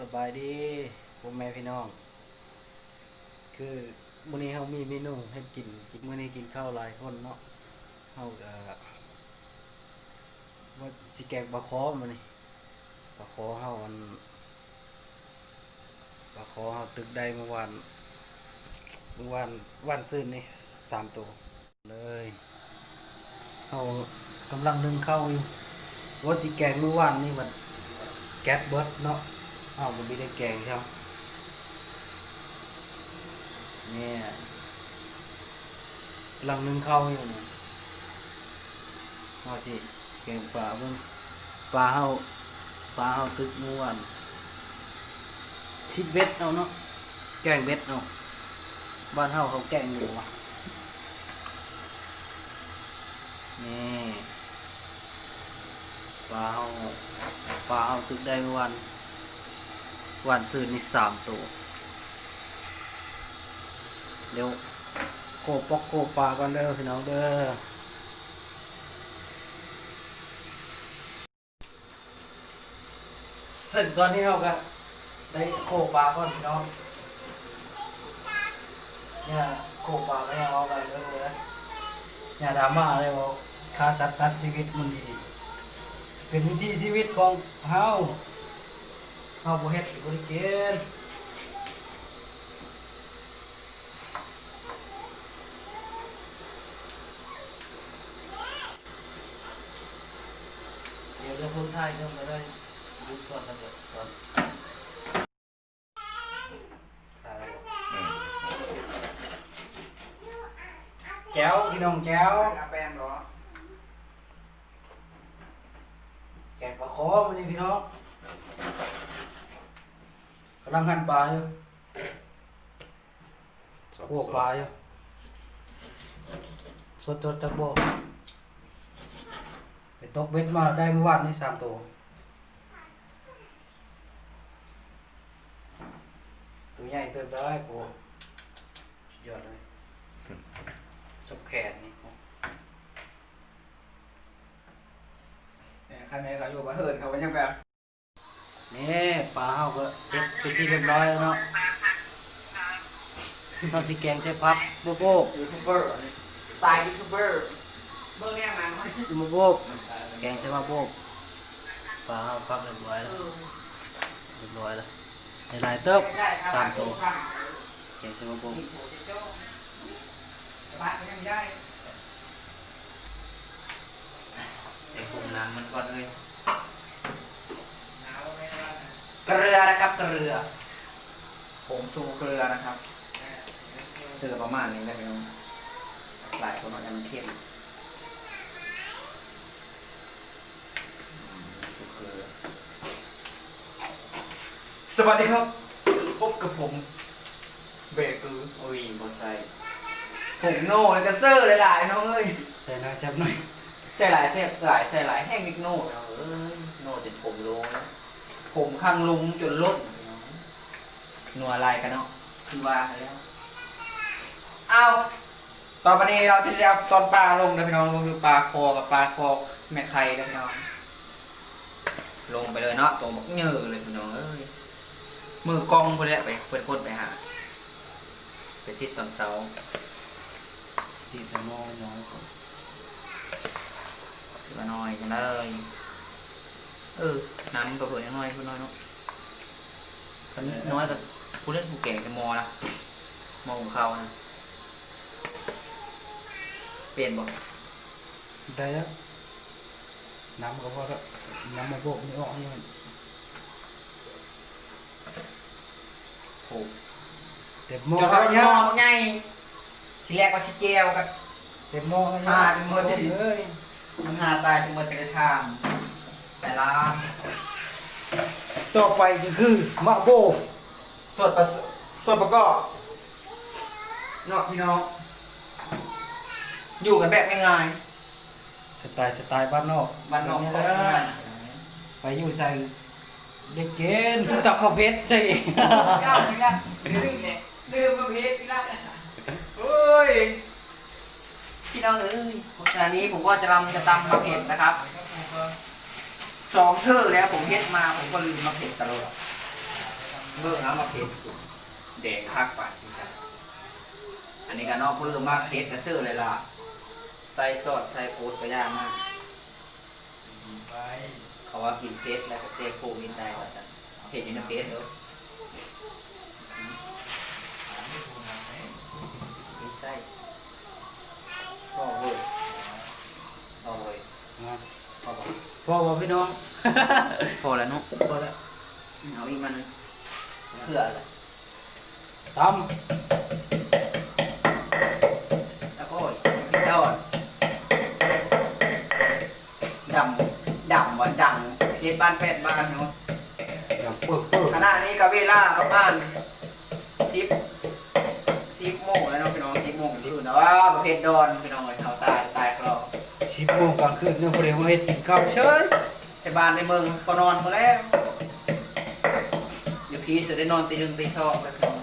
สบายดีพ่อแม่พี่น้อง คือมื้อนี้เฮามีเมนูให้กินกินมื้อนี้กินข้าวหลายคนเนาะเฮาก็ว่าสิแกงปลาคอมื้อนี้ปลาคอเฮาอันปลาคอเฮาตึกได้เมื่อวานเมื่อวานวันซื่นนี่สามตัวเลยเฮากำลังนึ่งข้าวอยู่ว่าสิแกงเมื่อวานนี่มันแก๊สเบิร์ดเนาะ อ้าวมันไม่ได้แกงใช่ไหมเนี่ยกำลังนึ่งข้าวอยู่เนี่ยเอาสิแกงปลาเบิ่งปลาเฮาปลาเฮาตึกเมื่อวานชิดเบ็ดเอาเนาะแกงเบ็ดเอาบ้านเฮาเขาแกงอยู่ว่ะนี่ปลาเฮาปลาเอาตึกได้วัน วันซื้อนี่สามตัว เดี๋ยวโกปอกโกปลาก่อนเด้อพี่น้องเด้อเสร็จตอนนี้เราก็ได้โคปลาก่อนพี่น้องเนี่ยโคปลาไม่เอาไปเลยเลยอย่าดราม่าเลยบอกค่าสัตว์ตัดชีวิตมันดี เป็นวิถีชีวิตของเฮา เฮาบ่เฮ็ดบ่ได้กินเดี๋ยวเรื่องคนไทยเรื่องมาได้ดูก่อนนะเดี๋ยวก่อนตายแล้วแก้วพี่น้องแก้วอาแปมเหรอ แกงปลาคอมาดิพี่น้องกำลังหั่นปลาอยู่คั่วปลาอยู่สดๆจากบ่อไปตกเบ็ดมาได้เมื่อวานนี้สามตัวตัวใหญ่เติมได้โอ้ยอดเลยสับแขนนี่เนี่ยคันนี้เขาอยู่มาเฮิร์นเขาเป็นยังแบบ นี่ปลาเฮาก็เสร็จเป็นที่เรียบร้อยแล้วเนาะเราสิแกงใส่พักโบโบกยูทูบเบอร์สายยูทูบเบอร์เบอร์เนี่ยมันโบโบกแกงใส่พักโบกปลาเฮาพักเรียบร้อยแล้วเรียบร้อยแล้วในหลายเติบสามตัวแกงใส่พักโบกบ้านยังได้ในกลุ่มนั้นมันก็เลย หนาวไม่ได้ เกลือนะครับเกลือผงซูเกลือนะครับเสื้อประมาณนี้ได้ไหมน้องหลายคนอาจจะมันเข้มซูเกลือสวัสดีครับ พบกับผมเบเกอร์โอ้ยบอไซผงโน่แล้วก็เซอร์หลายๆน้องเอ้ยใส่น้อยแซ่บหน่อยใส่หลายเส้หลายใส่หลายแห้งนิกโน่เอาเอ้ยโน่ติดผมลงนะ ผมข้างลุงจนล้นนัวอะไรกันเนาะคือว่าแล้วเอาตอนนี้เราที่เราตอนปลาลงนะพี่น้องลงคือปลาคอกับปลาคอแม่ไข่นะพี่น้อง ลงไปเลยเนาะตัวบอกเงอเลยพี่น้องเอ้ยมือกล้องพวกนี้ไปเพื่อนคนไปหาไปซิดตอนเช้าตีแต่หม้อน้อยก่อนสิมาหน่อยกันเลย เออน้ำก็เผื่อน้อยพูดน้อยเนาะคันน้อยก็ผู้เล่นผู้แก่จะมอนะมอของเขานะเปลี่ยนบ่ได้แล้วน้ำก็พอแล้วน้ำมาโบกนี่ออกนี่มันโอ้เต็มหม้อจนแล้เราวเยเนี่ยอะไงทีแรกว่าชิเจลกับเต็มหม้อแล้วอ่าเต็มหม้อเต็มเลยมันหาตายจนหมดแต่ทาง แต่ละต่อไปก็คือมะโบกส่วนประสส่วนประกอบเนาะพี่น้องอยู่กันแบบง่ายสไตล์สไตล์บ้านนอกๆบ้านนอกเยก็นะง่ายไปอยู่ใส่เด็กเกณฑ์ตับข้าวเพชรใส่ๆก้าวพี่ละลืมเนี่ยลืมประเภทพี่ละเฮ้ยพี่น้องเอ้ยจานนี้ผมก็จะรำจะตำมาเผ็ดนะครับ สองเท่อแล้วผมเฮ็ดมาผมก็ลืมมาเผ็ดตลอดเมื่อเอามาเพชรแดงคักไปที่ใส่อันนี้ก็นอกเพิ่มมากเพชรกระซื้อเลยล่ะใส่ซอสใส่โป๊ดก็ยากมากเขาว่ากินเพชรแล้วก็เตะโควิดได้ว่าสันเพชรอยู่ในเพชรเด้อ พ่อบอกพี่น้อง พอแล้วเนุ๊กพอแล้วเอาอีกมันเพื่ออะไรตแล้วก็พริกดอนดำดำวันดังเจ็ดบ้านแปดบ้านเนาะำอย่างเปิดเปิดขณะนี้ก็เวลาประมาณสิบสิบโมงแล้วเนาะพี่น้องสิบโมงคืนแต่ว่าประเภทดอนพี่น้อง สิบโมงกลางคืนเนี่ยพอดีมาเฮ็ดกินข้าวเฉยแต่บ้านในเมืองก็นอนมดแล้วอยู่พี่สุดได้นอนตีหนึ่งตีสองแล้วพี่น้อง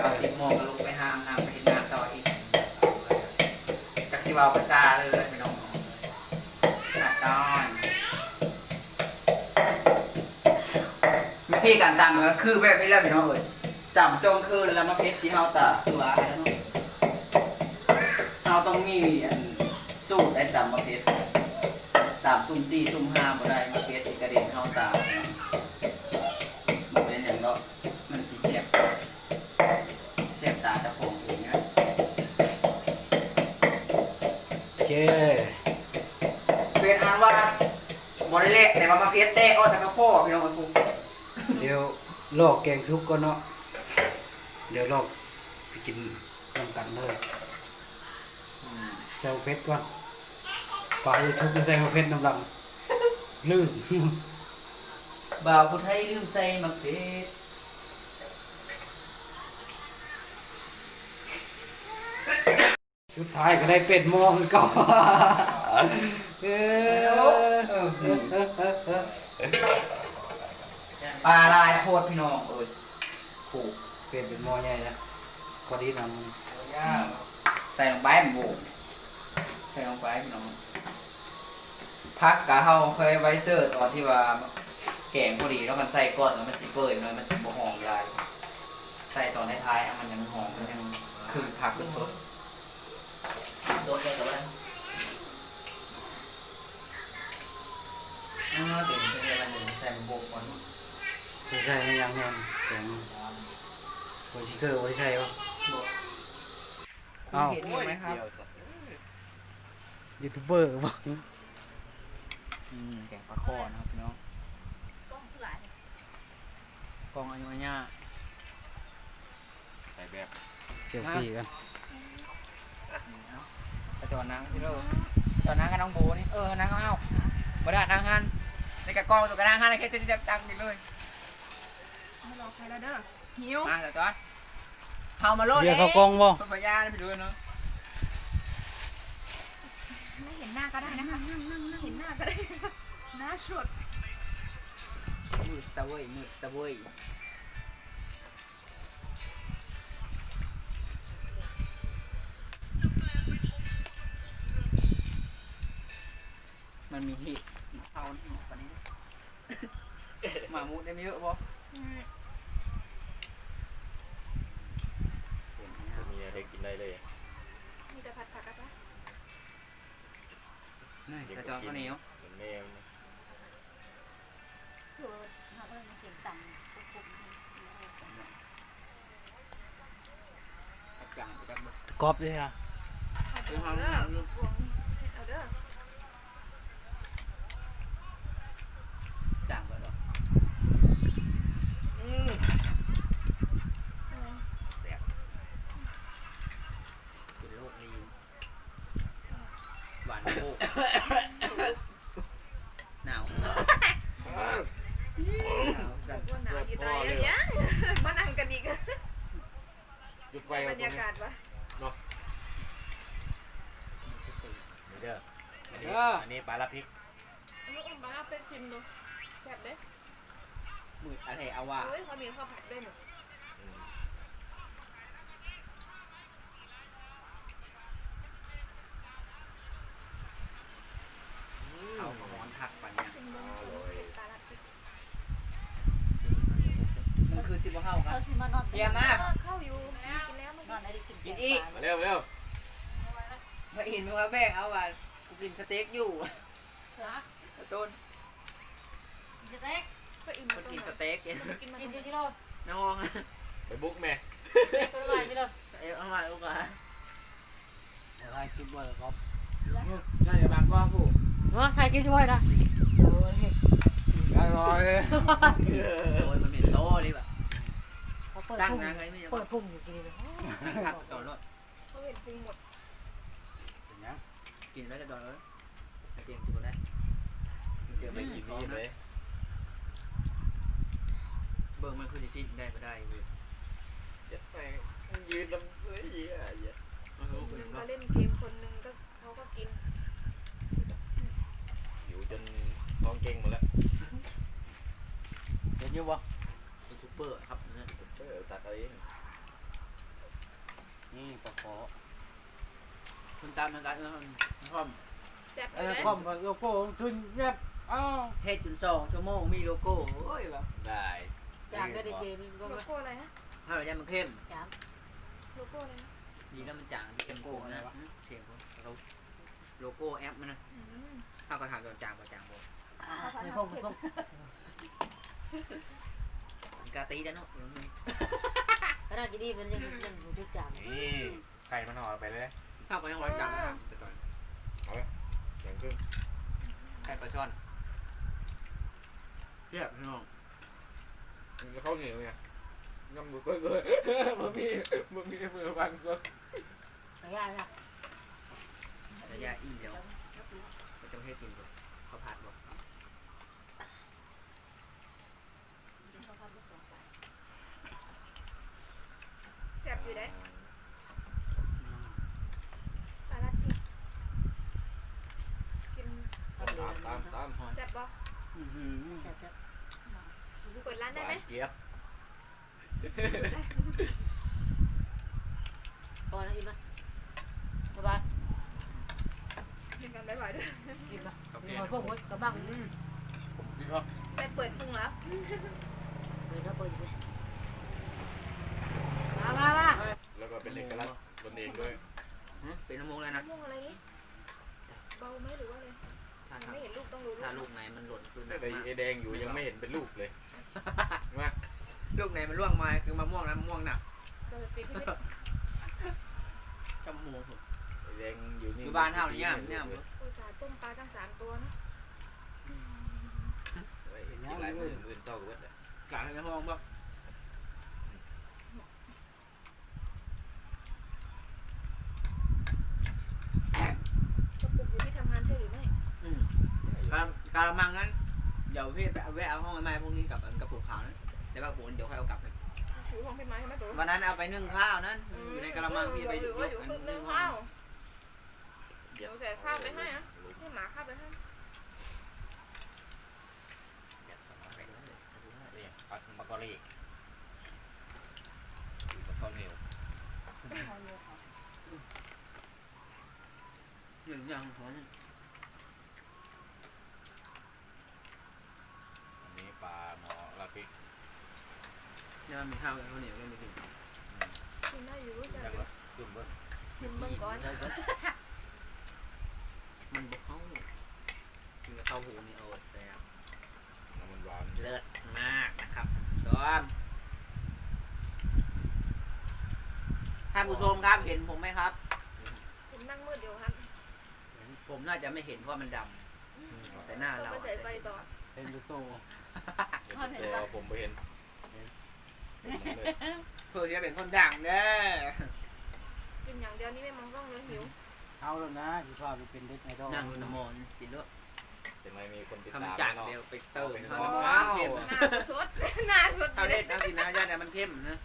เอาสิบโมงก็ลุกไปห้ามน้ำไปเห็นงานต่ออีกจากสิวาภาษาเลยเลยพี่น้องหนักตอนวิธีการตำก็คือแบบนี้แหละพี่น้องเอ้ยจำจงคืนแล้วมาเพชรสีเฮาตาตัวอะไรแล้วเนาะเราต้องมีอัน สูตรได้จำมาเพชรตามซุ่มซี่ซุ่มห้าบ่ได้มาเฟียสิกระเด็นเข้าตามันเป็นอย่างเนาะมันสิเสียบเสียบตาตะโพงเองนะโอเคเป็นอันว่าบ่ได้เละแต่ว่ามาเฟียเตะอ้อตะกะโพกพี่น้องมาปุ๊บเดี๋ยวลอกแกงซุปก่อนเนาะเดี๋ยวลอกไปกินน้ำกันเลยใส่เพชรก่อน ปลาจะซุปไม่ใส่เพชรน้ำลำลื่นบ่าวผู้ไทยลืมใส่มะเขือสุดท้ายก็ได้เป็ดหมองก่อนเออปลาลายโพดพี่น้องเอ้ยผูกเป็ดเป็นหม้อใหญ่นะพอดีนย่างใส่ลงไปมันโบกใส่ลงไปพี่น้อง พักกะเฮาเคยไว้เสิร์ฟตอนที่ว่าแกงพอดีแล้วมันใส่ก้อนแล้วมันสิเปื่อยหน่อยมันสิบ่หอมลายใส่ตอนท้ายๆอะมันยังหอมมันยังคือผักคือสดสดเลยกับว่าอ่าเดี๋ยวจะเรียกมันหนึ่งใส่มันโบกก่อนำไม่ใช่ไม่ยังแน่นแกงโอชิเกอร์ไว้ใช่ปะโบกอ้าวเห็นไหมครับยูทูบเบอร์ปะ อืมแกงปลาคอนะครับพี่น้องกองอายุอาญาใส่แบบเซลฟี่กันไปจอดนางพี่โลจอดนางกับน้องโบนี่เออนางก็เอาบ่ได้นางหันในกระกองตัวกระนางหันในแค่จะจับจังนี่เลยไม่รอใครแล้วเด้อหิวมาแต่จอดเฮามาโลดเรียกเขากล้องบ่เพิ่นพยาไปดูเนาะ ไม่เห็นหน้าก็ได้นะคะนั่งนั่งนั่งเห็นหน้าก็ได้หน้าสดมืดซะเวยมืดซะเวยมันมีเห็ดเอาหมกกันนี้ หมามุดได้ไม่เยอะบ่ อืม มีอะไรกินได้เลย มีแต่ผัดผักอะปะ นี่กระจอกข้าว เหนียวเหมือนแมวนะคือเขาก็เลยมาเก็บต่ำปุ๊บกระจังกระจังบ่กรอบด้วยฮะๆเอาเด้อเอาเด้อเอาเด้อ จังบ่ดอก อืม เป็นโรคลีนหวานโคกหนาวหนาวสั่น ว่าหนาวอยู่ตายแล้วเนี่ยมานั่งกันอีกอะ จุดไฟบรเอารตรงยานี้กาศวะนี่เด้ออันนี้อันนี้ปลาละพริกลูกมาเป็นชิมดูแซ่บเด้อมืออะไรเอาว่าเฮ้ยเขามีข้าวผัดด้วยหนูเอาของร้อนทักไปเนี่ยชิมดูเผ็ดตาลัดพริกมันคือสิบ่เข้ากัเขานชิมานอนเยี่ยมมากเข้าอยู่กินแล้วนอนอะไร กินกินอีกมาเร็วเร็วไม่เห็นมึงว่าแบกเอาว่ะกูกินสเต็กอยู่จ้ะต้นจะเต็กก็อิ่มคนกินสเต็กเนี่ยกินมากินกิโลน้องไปบุ๊กแม่เต็กตัวละกิโลเอ้ยเอามาลูกอะอะไรคิดว่าครับน่าจะบางก้อนผู้เนาะใส่กินช่วยนะอร่อยโดยมันเป็นโซ่เลยแบบเขาเปิดตั้งพุ่งนะไงไม่ยังเปิดพุ่งอยู่กินเลยตั้ง ขัดต่อรถเขาเห็นพุงหมดเป็นยังกินแล้วจะต่อรถให้เก่งกินได้เดี๋ยวไม่กินนี่นี่เลเลยเบิ่งมันคือสิชิ้นได้ก็ได้เว้ยเจ็ดแม่งยืนลำเฮ้ยเหี้ยเยมันรู้หเป็นนึงว่าก็เล่นเกมคนหนึ่งก็เขาก็กินอยู่จนท้องเก่งหมดแล้วเห็นยู่บ่เป็นซูเปอร์ครับเนี่ยเปออตัดเอาเอง นี่ปลาขอคุณตามทางการเออพร้อมแซ่บเอเลอยคอมกับโลโก้ขึ้นเงียบอ้าวเฮ็ดจนสองชั่วโมงมีโลโก้โอ้ยแบบได้อยากได้เกมก็โลโก้อะไรฮะถ้าเราจะมันเข้มจามโลโก้อะไรนะดีแล้วมันจางเข้มโก้นะเสียงเขาโลโก้แอปมันนะอืมถ้าก็ถามจางจางก็จางบ่ไม่พุ่งไม่พุ่งมันกาตีแล้วเนาะเดี๋ยวนี้ ก็น่าจะดีมันยังยังอยู่ที่จามนี่ไข่มันห่อไปเลยข้าวก็ยังร้อนจังนะครับแต่ก่อนอย่างครึ่งไข่ปลาช่อนเรียบพี่น้องมันจะเข้าเหนียวไงงำบุกเกยมันมีมันมีมือบังก็ไม่ยากนะระยะอิ่มเดียวก็จะให้กินบ่อนเขาวผัดบ่แซ่บ อยู่ได้สาลัดกินกินตามตามตามแซ่บปะอื้อหือแซ่บแซ่บเปิดร้านหได้ไหมวานเจี๊ยบพอแล้วอิ่มไหมสบายกินกันบ่อยๆด้วยอิ่มไหมมีคนพวกมดกระบังนี่ก็ได้เปิดพุงแล้วเลยนะเปิดเลย มามามาแล้วก็เป็นเอกลักษณ์ตนเองด้วยเป็นน้ำมูกแล้วนะม่วงอะไรนี่เบาไหมหรือว่าอะไรถ้าไม่เห็นลูกต้องรู้ลูถ้ากลูกไหนมันหล่นคือหนัแต่กมากไอแดงอยู่ยังไม่เห็นเป็นลูกเลยมาลูกไหนมันร่วงมาคือมะม่วงนะมะม่วงหนักเราจะปิดให้จมูกไอแดงอยู่นี่อยู่บ้านเฮานี่ย่ามย่ามอุตส่าห์ต้มปลาตั้งสามตัวนะไว้กินหลายมืออื่นเศร้ากับเว้ยกลางในห้องบ่ กระปุกอยู่ที่ทำงานใช่หรือไม่ การการมังนั้นเดี๋ยวพี่ไปเอาแวะเอาห้องไม้พวกนี้กับกระปุกขาวนั้นแล้วก็ปูนเดี๋ยวค่อยเอากลับไปถือของพี่ไม้ใช่ไหมตัววันนั้นเอาไปนึ่งข้าวนั้นอยู่ในกระมังพี่ไปหรือว่าอยู่อันนึ่นึ่งงข้าข้าววเดี๋ยวใส่ข้าวไปให้นะให้หมาข้าวไปให้นี่ปักปักกอรี่ปักกอรี่หนึ่งอย่างของ อันนี้ปลาหมอลาปิก เนี่ยมันมี ข้าวกับข้าวเหนียวกันไปกินกินได้อยู่ใช่ยังละจุ่มเบิ้ลชิมเบิ่งก่อนมันบกเข้ากินกับข้าวหูนี่โอ้แซ่บน้ำมันหวานเลิศมากนะครับซ้อมท่านผู้ชมครับเห็นผมไหมครับกินนั่งมืดเดียวครับผมน่าจะไม่เห็นเพราะมันดำแต่หน้าเราเราไปใส่ไฟต่อเป็นลูกโตตัวผมไปเห็น เพื่อจะเป็นคนดังเด้อกินอย่างเดียวนี่ไม่มองกล้องเลยหิวเอาแล้วนะที่พาไปเป็นเด็กไอดอลนั่งอยู่น้ำมนต์กินด้วยเป็นไรมีคนติดทำตามจากเนาะเดียวไปเติมเป็นเขาข้าวน้ำว้าวเข้มหน้าสดหน้าสดเอาเด็ดเอาสินะย่าแต่มันเข้มนะ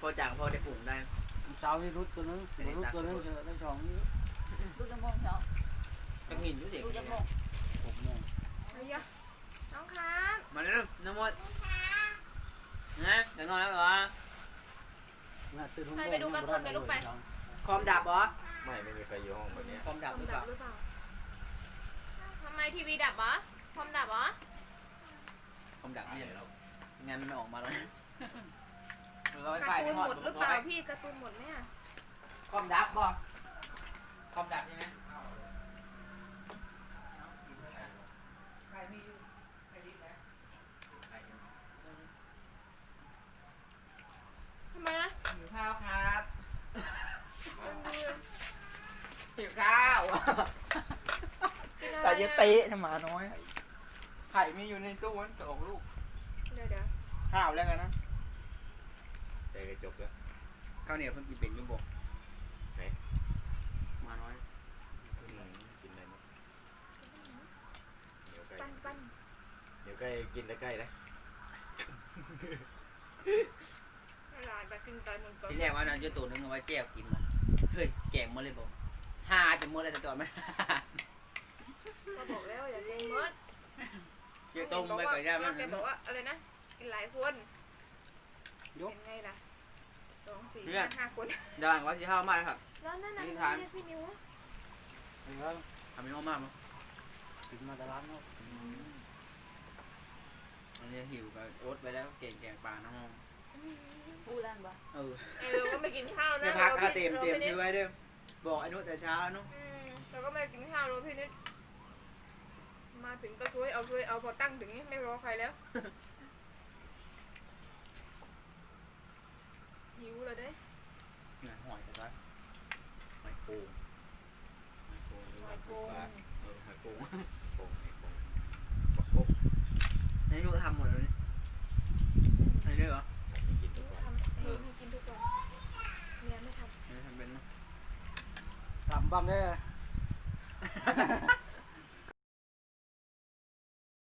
พอจางพอได้ปรุงได้เช้านี่รุดตัวนึงรุดตัวนึงเจอได้สองนี้ดูจะมองเนาะจะหินอยู่เด็กดูจะมองผมเนี่ยเฮ้ยน้องครับมาเร็วน้ำมนต์ นะเดี๋ยวนอนแล้วเหรอน่าตื่นทุ่มคอมดับเหรอไม่ไม่มีใครอยู่ห้องแบบเนี้ยคอมดับคหอรือมเปดัล่าบหรือเปล่าทำไมทีวีดับวะคอมดับวะคอมดับเนี่ยงานมันไม่ออกมาแล้วเราไปการ์ขายตูนทอหดมดหรือเปล่าพี่การ์ตูนหมดไหมอะความดับบ่ความดับใช่ไหม ทำไมนะหิวข้าวครับมันดูหิวข้าวกินอะไรแต่จะอะเตะทำหมาน้อย ไข่มีอยู่ในตู้วันสองลูก เดี๋ยวเดี๋ยวข้าวแล้วกันนะแต่ก็จบแล้ว ข้าวเหนียวเพิ่งกินเป็นอยุบกไหน หมาน้อยอืมกินอะไรมั้งเดี๋ยวไก่ปั้นปั้นเดี๋ยวใกล้กินได้ใกล้นะให้หลานไป กินไก่มันก่อนที่แรกว่านั่นจะตัวนึงเอาไว้แก้วกินมันเฮ้ยแกงมาเลยบอกหาจะหมดเลยแต่ตอนมัน ก็บอกแล้วอย่าเก่งมดเกี่ยวต้มไปก่อนย่ามันแกบอกว่าอะไรนะกินหลายคนยกเป็นไงล่ะสองสี่เพื่อนห้าคน ด่างว่าสิข้าวมากครับ แล้วนั่นน่ะนิเรีทานยกพี่นิวอะทำเป็นห้องมากมั้งกินมาแต่ร้านเนาะอันนี้หิวกับโอ๊ตไปแล้วเก่งแกงปลาน้อง ปูรันปะเออไอ้เราก็ไม่กินข้าวนะเดี๋ยวพักราก็เตรียมราเตรียมพี่นิซื้ดอไว้เด้อบอกไอ้นุชแต่เช้านุชอืมเราก็ไม่กินข้าวรอพี่นิดมาถึงก็ช่วยเอาช่วยเอาพอตั้งถึงนี่ไม่รอใครแล้วหิวเลยเด้เนี่ยหอยแต่ว่าหอยโปูหอยโปูหรือว่าปูปลาเออหอยโปูโป่งไอ้โป่งโอ้ไอ้นุชทำหมดแล้วนี่ไอ้เด้อเหรอ บัมได้